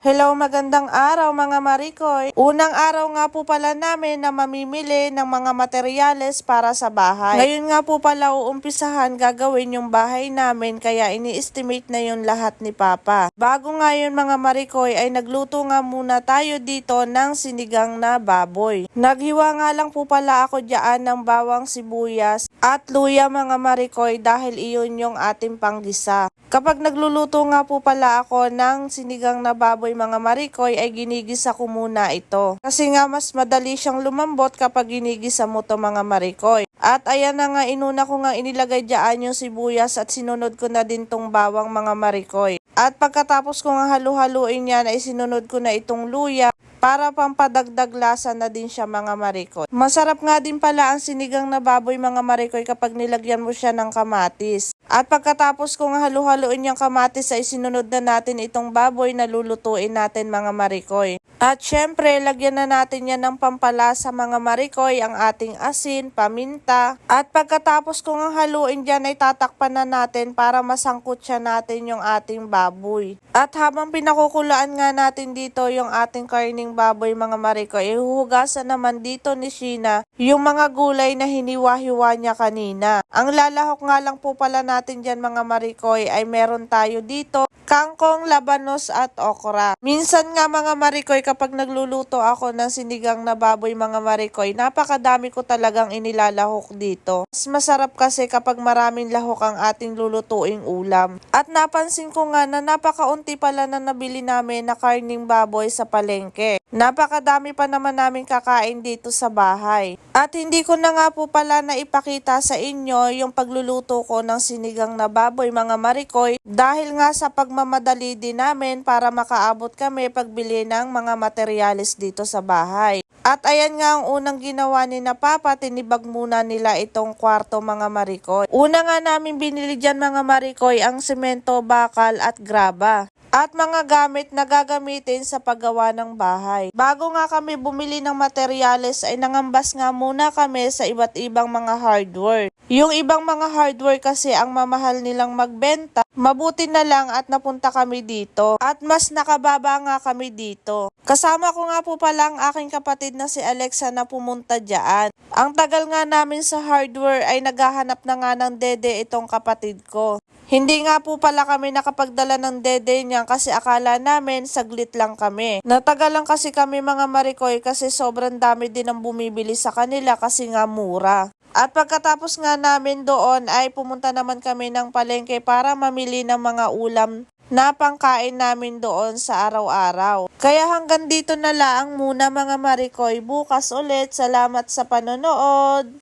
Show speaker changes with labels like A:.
A: Hello, magandang araw mga Marikoy. Unang araw nga po pala namin na mamimili ng mga materyales para sa bahay. Ngayon nga po pala uumpisahan gagawin yung bahay namin kaya ini-estimate na yung lahat ni Papa. Bago nga yun mga Marikoy ay nagluto nga muna tayo dito ng sinigang na baboy. Naghiwa nga lang po pala ako dyan ng bawang sibuyas at luya mga Marikoy dahil iyon yung ating panggisa. Kapag nagluluto nga po pala ako ng sinigang na baboy mga marikoy ay ginigisa ko muna ito. Kasi nga mas madali siyang lumambot kapag ginigisa mo to mga marikoy. At ayan na nga inuna ko nga inilagay dyan yung sibuyas at sinunod ko na din tong bawang mga marikoy. At pagkatapos ko nga halu-haluin yan ay sinunod ko na itong luya para pampadagdag lasa na din siya mga marikoy. Masarap nga din pala ang sinigang na baboy mga marikoy kapag nilagyan mo siya ng kamatis. At pagkatapos kong halu-haluin yung kamatis ay sinunod na natin itong baboy na lulutuin natin mga marikoy. At syempre, lagyan na natin yan ng pampalasa mga marikoy, ang ating asin, paminta. At pagkatapos kong haluin dyan ay tatakpan na natin para masangkot siya natin yung ating baboy. At habang pinakukulaan nga natin dito yung ating karning baboy mga marikoy, ihuhugasan naman dito ni Sheena yung mga gulay na hiniwa-hiwa niya kanina. Ang lalahok nga lang po pala natin dyan mga marikoy ay meron tayo dito kangkong, labanos at okra. Minsan nga mga marikoy kapag nagluluto ako ng sinigang na baboy mga marikoy, napakadami ko talagang inilalahok dito. Mas masarap kasi kapag maraming lahok ang ating lulutuing ulam. At napansin ko nga na napakaunti pala na nabili namin na karning baboy sa palengke. Napakadami pa naman namin kakain dito sa bahay. At hindi ko na nga po pala na ipakita sa inyo yung pagluluto ko ng sinigang na baboy mga marikoy dahil nga sa pagmamadali din namin para makaabot kami pagbili ng mga materyales dito sa bahay. At ayan nga ang unang ginawa ni na Papa, tinibag muna nila itong kwarto mga marikoy. Una nga namin binili dyan mga marikoy ang semento, bakal at graba at mga gamit na gagamitin sa paggawa ng bahay. Bago nga kami bumili ng materyales ay nangambas nga muna kami sa iba't ibang mga hardware. Yung ibang mga hardware kasi ang mamahal nilang magbenta, mabuti na lang at napunta kami dito. At mas nakababa nga kami dito. Kasama ko nga po pala ang aking kapatid na si Alexa na pumunta dyan. Ang tagal nga namin sa hardware ay naghahanap na nga ng dede itong kapatid ko. Hindi nga po pala kami nakapagdala ng dede niya kasi akala namin saglit lang kami. Natagal lang kasi kami mga marikoy kasi sobrang dami din ang bumibili sa kanila kasi nga mura. At pagkatapos nga namin doon ay pumunta naman kami ng palengke para mamili ng mga ulam na pangkain namin doon sa araw-araw. Kaya hanggang dito na lang muna mga marikoy. Bukas ulit. Salamat sa panonood.